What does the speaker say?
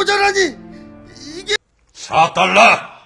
모자라니 이게 4달러!